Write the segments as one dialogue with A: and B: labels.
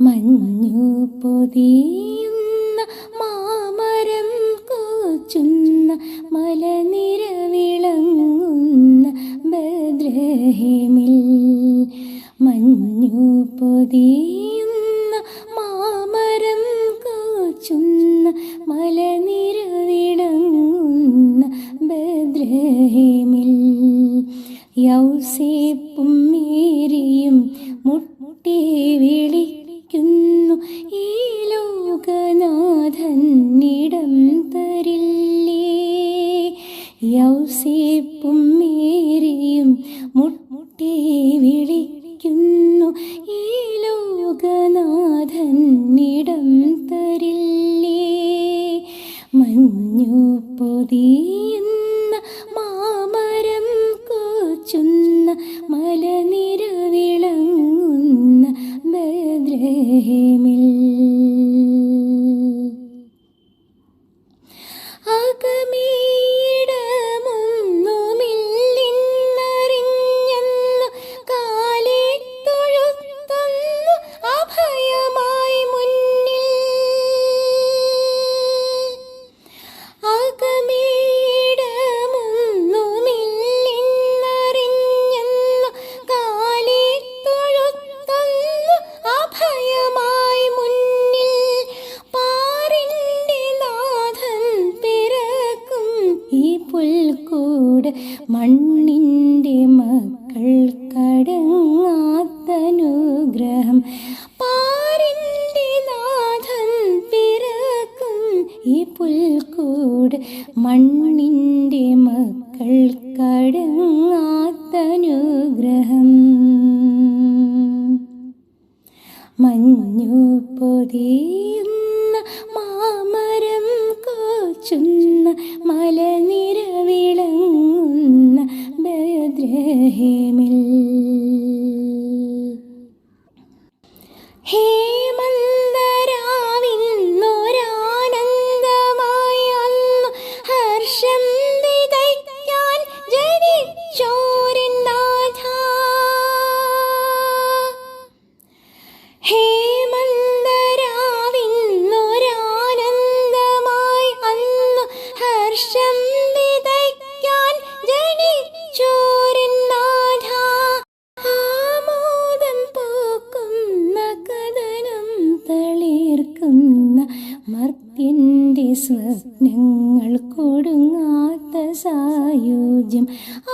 A: മഞ്ഞു പൊതിയുന്ന മാമരം കോച്ചുന്ന മലനിരവിളങ്ങുന്ന ബദ്രഹിമിൽ മഞ്ഞു പൊതിയുന്ന മാമരം കോച്ചുന്ന മലനിരവിളങ്ങുന്ന ബദ്രഹിമിൽ യൗസേപ്പും മേരിയും മുട്ടി വിളിക്കുന്നു യൗസേപ്പും മേരിയും മുട്ടി വിളിക്കുന്നു. ഈ ലോകനാഥന്നിടം തരില്ലേ? മഞ്ഞു പൊതിയുന്ന മാമരം കോച്ചുന്ന മലനിരവിളങ്ങുന്ന ബദ്രഹിമിൽ അകമീടമൊന്നുമില്ലെന്നറിഞ്ഞെന്നു പുൽക്കൂട് മക്കൾ കടങ്ങാത്തനുഗ്രഹം. പാറിന്റെ നാഥൻ പിറക്കും ഈ പുൽക്കൂട്. മണ്ണിന്റെ മക്കൾ കടങ്ങാത്തനുഗ്രഹം. മഞ്ഞു പൊതിയുന്ന മാമരം കോച്ചുന്ന മലനിര നാഥ. ഹേമന്തരാവിന്നൊരാനന്ദമായി അന്നു ഹർഷം വിതയ്ക്കാൻ ജനിച്ചോരൻ മർത്യന്റെ സ്വപ്നങ്ങൾ കൊടുങ്ങാത്ത സായുജ്യം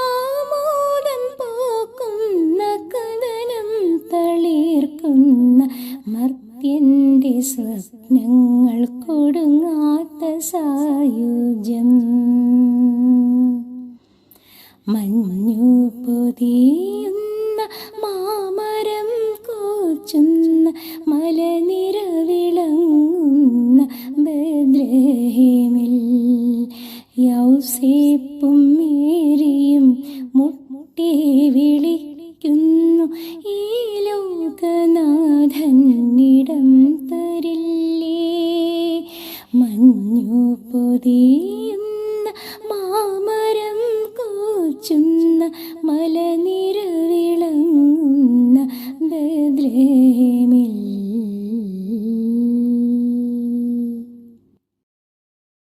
A: ആമോദം പോക്കുന്ന കഥനം തളീർക്കുന്ന മർത്യന്റെ സ്വപ്നങ്ങൾ കൊടുങ്ങാത്ത സായുജ്യം. മഞ്ഞു പൊതിയുന്ന ഔസേപ്പും മുട്ടി വിളിക്കുന്നു. ഈ ലോകനാഥന്നിടം തരില്ലേ? മഞ്ഞു പൊതിയുന്ന മാമരം മലനിരവിളങ്ങുന്ന ബദ്രേ